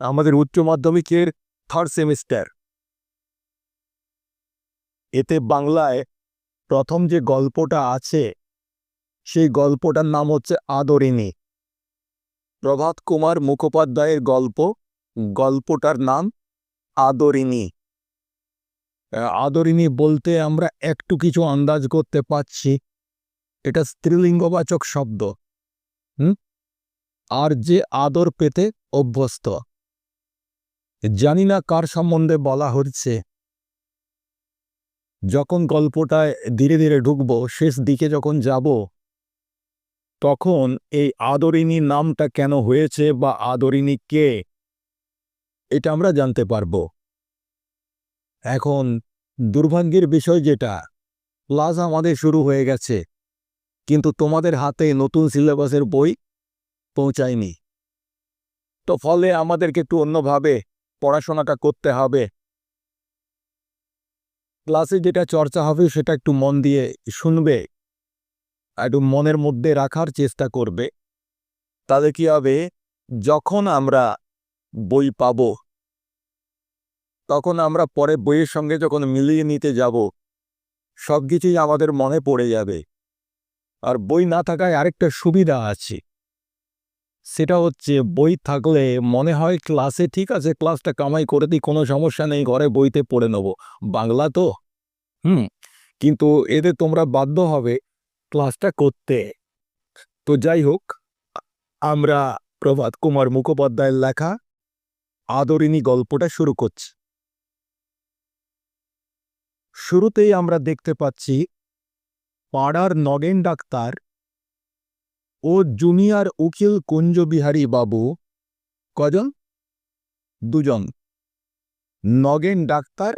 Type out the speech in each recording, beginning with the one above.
আমাদের উচ্চ মাধ্যমিকের থার্ড সেমিস্টার এতে বাংলায় প্রথম যে গল্পটা আছে, সেই গল্পটার নাম হচ্ছে আদরিণী। প্রভাত কুমার মুখোপাধ্যায়ের গল্প, গল্পটার নাম আদরিণী। আদরিণী বলতে আমরা একটু কিছু আন্দাজ করতে পারছি। এটা স্ত্রীলিঙ্গবাচক শব্দ। হুম? আর যে আদর পেতে অভ্যস্ত। জানি না কার সম্বন্ধে বলা হচ্ছে। যখন গল্পটায় ধীরে ধীরে ঢুকবো, শেষ দিকে যখন যাব, তখন এই আদরিণী নামটা কেন হয়েছে বা আদরিণী কে, এটা আমরা জানতে পারব। এখন দুর্ভাগ্যের বিষয় যেটা, ক্লাস আমাদের শুরু হয়ে গেছে, কিন্তু তোমাদের হাতে নতুন সিলেবাসের বই পৌঁছায়নি। তো ফলে আমাদেরকে একটু অন্যভাবে পড়াশোনাটা করতে হবে। ক্লাসে যেটা চর্চা হবে সেটা একটু মন দিয়ে শুনবে। একটু মনের মধ্যে রাখার চেষ্টা করবে। তাহলে কি হবে? যখন আমরা বই পাব, তখন আমরা পরে বইয়ের সঙ্গে যখন মিলিয়ে নিতে যাব সব কিছুই আমাদের মনে পড়ে যাবে। আর বই না থাকায় আরেকটা সুবিধা আছে। সেটা হচ্ছে বই থাকলে মনে হয় ক্লাসে ঠিক আছে, ক্লাসটা কামাই করে দিই, কোনো সমস্যা নেই, ঘরে বইতে পড়ে নেব। বাংলা তো? হুম, কিন্তু এতে তোমরা বাধ্য হবে ক্লাসটা করতে। তো যাই হোক, আমরা প্রভাত কুমার মুখোপাধ্যায়ের লেখা আদরিণী গল্পটা শুরু করছি। শুরুতেই আমরা দেখতে পাচ্ছি পাড়ার নগেন ডাক্তার ও জুনিয়র উকিল কুঞ্জবিহারী বাবু। কজন? দুজন। নগেন ডাক্তার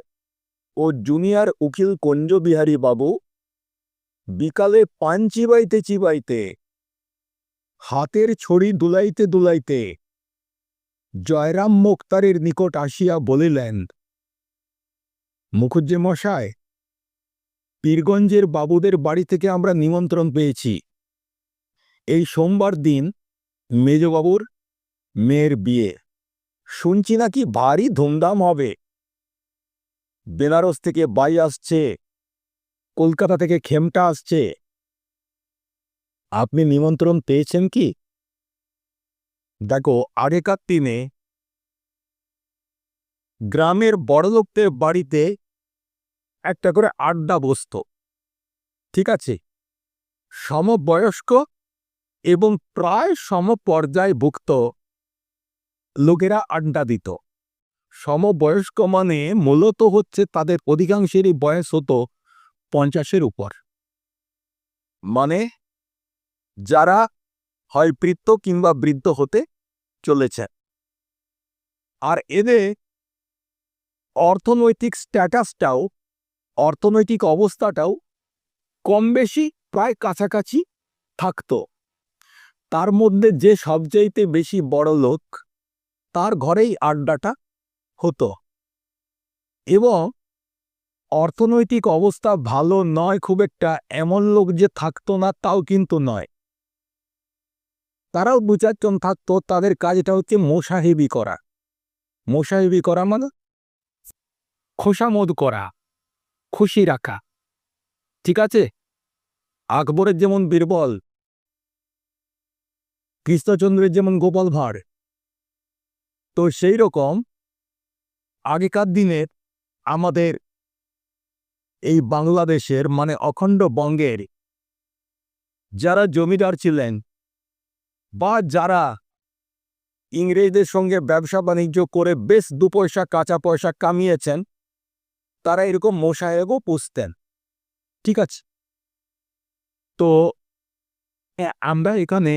ও জুনিয়র উকিল কুঞ্জবিহারী বাবু। বিকালে পান চিবাইতে চিবাইতে, হাতের ছড়ি দুলাইতে দুলাইতে, জয়রাম মোক্তারের নিকট আসিয়া বলিলেন, মুখুজ্জে মশায়, পীরগঞ্জের বাবুদের বাড়ি থেকে আমরা নিমন্ত্রণ পেয়েছি। এই সোমবার দিন মেজবাবুর মেয়ের বিয়ে। শুনছি নাকি ভারী ধুমধাম হবে। বেনারস থেকে বাই আসছে। কলকাতা থেকে খেমটা আসছে। আপনি নিমন্ত্রণ পেয়েছেন কি? দেখো, আগেকার দিনে গ্রামের বড়লোকদের বাড়িতে একটা করে আড্ডা বসত। ঠিক আছে? সমবয়স্ক এবং প্রায় সমপর্যায়ভুক্ত লোকেরা আড্ডা দিত। সমবয়স্ক মানে মূলত হচ্ছে তাদের অধিকাংশেরই বয়স হতো পঞ্চাশের উপর। মানে যারা হয় বৃত্ত কিংবা বৃদ্ধ হতে চলেছে। আর এদের অর্থনৈতিক স্ট্যাটাসটাও, অর্থনৈতিক অবস্থাটাও কম বেশি প্রায় কাছাকাছি থাকতো। তার মধ্যে যে সবচাইতে বেশি বড় লোক, তার ঘরেই আড্ডাটা হতো। এবং অর্থনৈতিক অবস্থা ভালো নয়, খুব একটা এমন লোক যে থাকতো না, তাও কিন্তু নয়। তারাও দু চারজন থাকতো, তাদের কাজটা হচ্ছে মোসাহেবি করা। মোসাহেবি করা মানে খোসামদ করা, খুশি রাখা। ঠিক আছে? আকবরের যেমন বীরবল কৃষ্ণচন্দ্রের যেমন গোপাল ভাঁড়। তো সেই রকম আগেকার দিনের আমাদের এই বাংলাদেশের মানে অখণ্ড বঙ্গের যারা জমিদার ছিলেন বা যারা ইংরেজদের সঙ্গে ব্যবসা বাণিজ্য করে বেশ দু পয়সা কাঁচা পয়সা কামিয়েছেন, তারা এরকম মোশায়েবও পুষতেন। ঠিক আছে? তো আমরা এখানে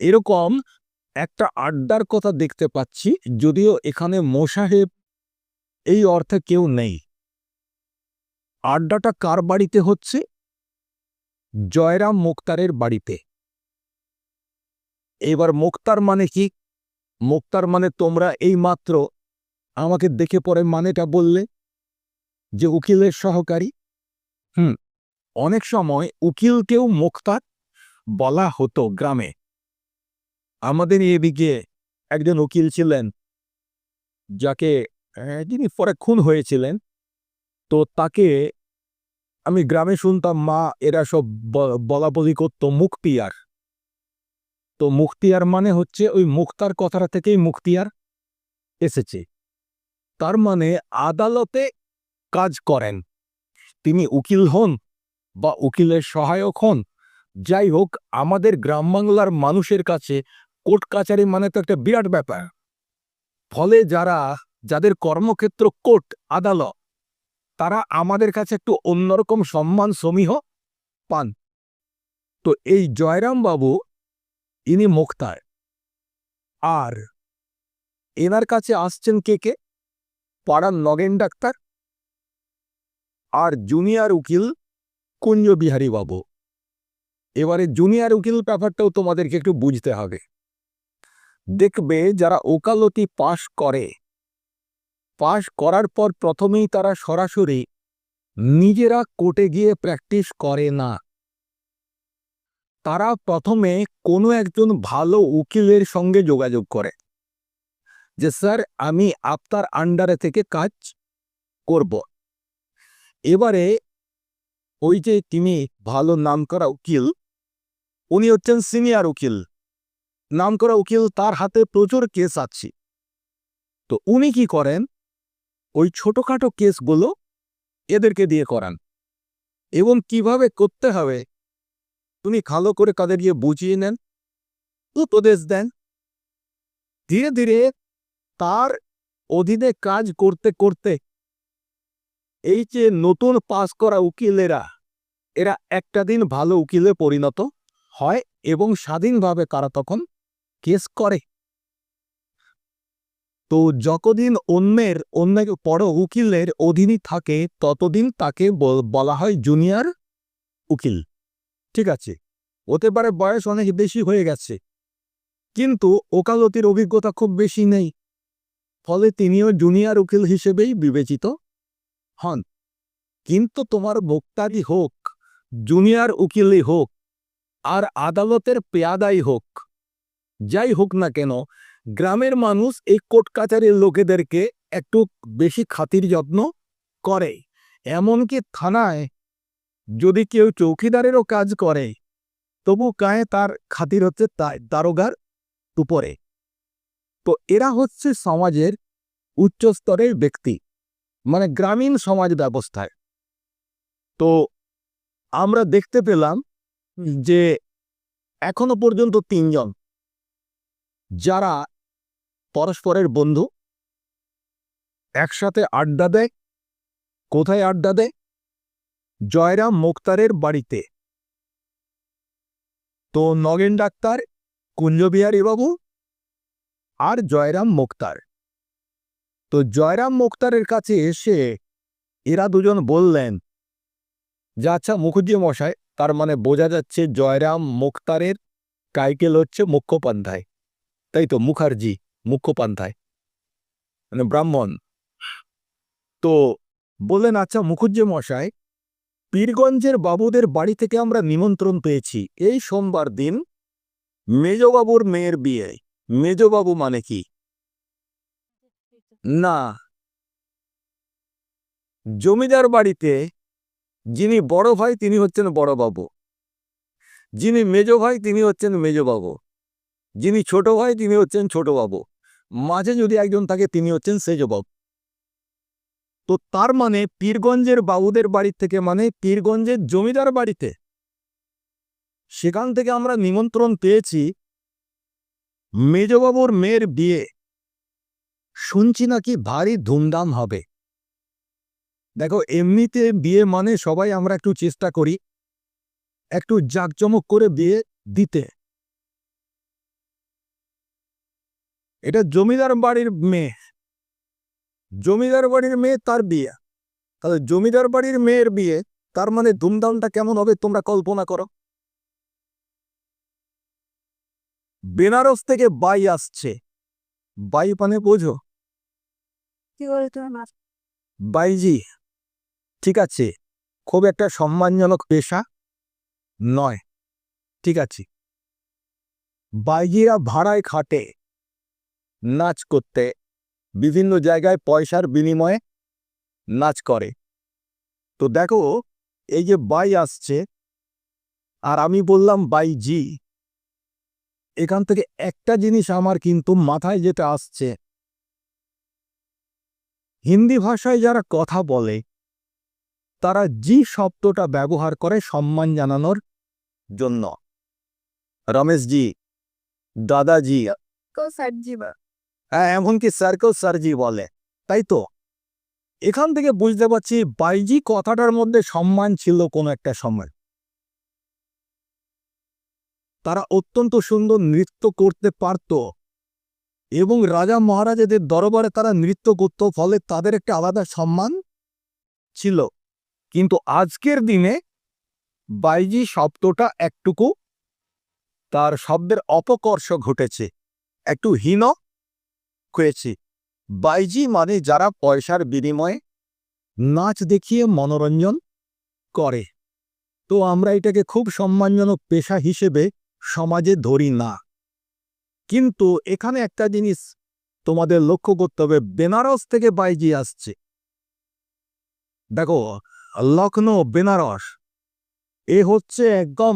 এরকম একটা আড্ডার কথা দেখতে পাচ্ছি, যদিও এখানে মোসাহেব এই অর্থে কেউ নেই। আড্ডাটা কার বাড়িতে হচ্ছে? জয়রাম মুক্তারের বাড়িতে। এবার মুক্তার মানে কি? মুক্তার মানে তোমরা এই মাত্র আমাকে দেখে পরে মানেটা বললে যে উকিলের সহকারী। হুম, অনেক সময় উকিলকেও মুক্তার বলা হতো গ্রামে। আমাদের এদিকে একজন উকিল ছিলেন যাকে আহ, যিনি পরে খুন হয়েছিলেন। তো তাকে আমি গ্রামে শুনতাম মা এরা সব বলা বলি করতো মুখতিয়ার। তো মুখতিয়ার মানে হচ্ছে ওই মুক্তার কথাটা থেকেই মুখতিয়ার এসেছে। তার মানে আদালতে কাজ করেন। তিনি উকিল হন বা উকিলের সহায়ক হন। যাই হোক আমাদের গ্রাম বাংলার মানুষের কাছে কোর্ট কাচারি মানে তো একটা বিরাট ব্যাপার। ফলে যারা, যাদের কর্মক্ষেত্র কোর্ট আদালত তারা আমাদের কাছে একটু অন্যরকম সম্মান সমীহ পান। তো এই জয়রাম বাবু, ইনি মুক্তার। আর এনার কাছে আসছেন কে কে? পাড়ার নগেন ডাক্তার আর জুনিয়র উকিল কুঞ্জ বিহারী বাবু। এবারে জুনিয়র উকিল ব্যাপারটাও তোমাদেরকে একটু বুঝতে হবে। দেখবে যারা ওকালতি পাশ করে। পাশ করার পর প্রথমেই তারা সরাসরি নিজেরা কোর্টে গিয়ে প্র্যাকটিস করে না। তারা প্রথমে কোনো একজন ভালো উকিলের সঙ্গে যোগাযোগ করে যে, স্যার, আমি আপনার আন্ডারে থেকে কাজ করব। এবারে ওই যে তিনি ভালো নামকরা উকিল, উনি হচ্ছেন সিনিয়র উকিল। নামকরা উকিল তার হাতে প্রচুর কেস আছে। তো উনি কি করেন? ওই ছোটখাটো কেসগুলো এদেরকে দিয়ে করান। এবং কীভাবে করতে হবে? তুমি ভালো করে তাদের গিয়ে বুঝিয়ে নেন, উপদেশ দেন। ধীরে ধীরে তার অধীনে কাজ করতে করতে এই যে নতুন পাস করা উকিলেরা, এরা একটা দিন ভালো উকিলে পরিণত হয় এবং স্বাধীনভাবে কারা তখন কেস করে। তো যতদিন অন্যের অন্য বড় উকিলের অধীনে থাকে, ততদিন তাকে বল- হয় জুনিয়র উকিল। ঠিক আছে? হতে পারে বয়স অনেক বেশি হয়ে গেছে। কিন্তু ওকালতির অভিজ্ঞতা খুব বেশি নেই। ফলে তিনিও জুনিয়র উকিল হিসেবেই বিবেচিত হন। কিন্তু তোমার বক্তাদি হোক, জুনিয়র উকিলই হোক, আর আদালতের পেয়াদাই হোক যাই হোক না কেন, গ্রামের মানুষ এই কোর্ট কাচারির লোকেদেরকে একটু বেশি খাতির যত্ন করে। এমনকি থানায় যদি কেউ চৌকিদারেরও কাজ করে, তবু গায়ে তার খাতির হচ্ছে তাই দারোগার উপরে। তো এরা হচ্ছে সমাজের উচ্চস্তরের ব্যক্তি মানে গ্রামীণ সমাজ ব্যবস্থায়। তো আমরা দেখতে পেলাম যে এখনও পর্যন্ত তিনজন যারা পরস্পরের বন্ধু, একসাথে আড্ডা দেয়, কোথায় আড্ডা দেয়? জয়রাম মুক্তারের বাড়িতে। তো নগেন ডাক্তার, কুঞ্জবিহারী বাবু আর জয়রাম মুক্তার। তো জয়রাম মুক্তারের কাছে এসে এরা দুজন বললেন, যে আচ্ছা মুখুজ্জি মশাই, তার মানে বোঝা যাচ্ছে জয়রাম মুক্তারের কাইকেল হচ্ছে মুখ্যোপাধ্যায়। তাই তো মুখার্জি মুখ্যোপাধ্যায় মানে ব্রাহ্মণ। তো বললেন আচ্ছা মুখুজ্জি মশাই, পীরগঞ্জের বাবুদের বাড়ি থেকে আমরা নিমন্ত্রণ পেয়েছি। এই সোমবার দিন মেজবাবুর মেয়ের বিয়ে। মেজবাবু মানে কি? না। জমিদার বাড়িতে যিনি বড় ভাই, তিনি হচ্ছেন বড় বাবু যিনি মেজ ভাই, তিনি হচ্ছেন মেজবাবু। যিনি ছোট ভাই, তিনি হচ্ছেন ছোট বাবু। মাঝে যদি একজন থাকে, তিনি হচ্ছেন সেজবাবু তো তার মানে পীরগঞ্জের বাবুদের বাড়ি থেকে মানে পীরগঞ্জের জমিদার বাড়িতে সেখান থেকে আমরা নিমন্ত্রণ পেয়েছি মেজবাবুর মেয়ের বিয়ে। শুনছি নাকি ভারী ধুমধাম হবে। দেখো, এমনিতে বিয়ে মানে সবাই আমরা একটু চেষ্টা করি, একটু জাঁকজমক করে বিয়ে দিতে। এটা জমিদার বাড়ির মেয়ে। জমিদার বাড়ির মেয়ে তার বিয়ে। তাহলে জমিদার বাড়ির মেয়ের বিয়ে তার মানে ধুমধামটা কেমন হবে তোমরা কল্পনা করো। বেনারস থেকে বাই আসছে। বাই মানে বোঝো? বাইজি। ঠিক আছে। খুব একটা সম্মানজনক পেশা নয়। ঠিক আছে। বাইজিরা ভাড়ায় খাটে। নাচ করতে। বিভিন্ন জায়গায় পয়সার বিনিময়ে নাচ করে। তো দেখো, এই যে বাই আসছে, আর আমি বললাম বাই জি, এখান থেকে একটা জিনিস আমার কিন্তু মাথায় যেটা আসছে। হিন্দি ভাষায় যারা কথা বলে, তারা জি শব্দটা ব্যবহার করে সম্মান জানানোর জন্য। রমেশজি দাদাজি হ্যাঁ এমনকি স্যারকেও স্যারজি বলে, তাই তো? এখান থেকে বুঝতে পারছি বাইজি কথাটার মধ্যে সম্মান ছিল কোনো একটা সময়। তারা অত্যন্ত সুন্দর নৃত্য করতে পারত এবং রাজা মহারাজাদের দরবারে তারা নৃত্য করত, ফলে তাদের একটা আলাদা সম্মান ছিল। কিন্তু আজকের দিনে বাইজি শব্দটা একটুকু তার শব্দের অপকর্ষ ঘটেছে, একটু হীন হয়েছে বাইজি মানে যারা পয়সার বিনিময়ে নাচ দেখিয়ে মনোরঞ্জন করে। তো আমরা এটাকে খুব সম্মানজনক পেশা হিসেবে সমাজে ধরি না। কিন্তু এখানে একটা জিনিস তোমাদের লক্ষ্য করতে হবে, বেনারস থেকে বাইজি আসছে। দেখো লখনৌ বেনারস, এ হচ্ছে একদম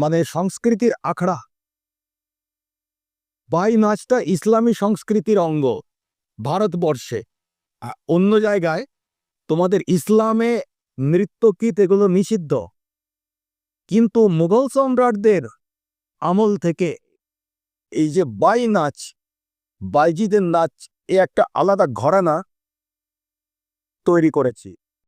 মানে সংস্কৃতির আখড়া। বাই নাচটা ইসলামী সংস্কৃতির অঙ্গ। ভারতবর্ষে। অন্য জায়গায় তোমাদের ইসলামে নৃত্যগীত এগুলো নিষিদ্ধ। কিন্তু মুঘল সম্রাটদের আমল থেকে এই যে বাই নাচ বাইজিদের নাচ, এ একটা আলাদা ঘরানা তৈরি করেছি।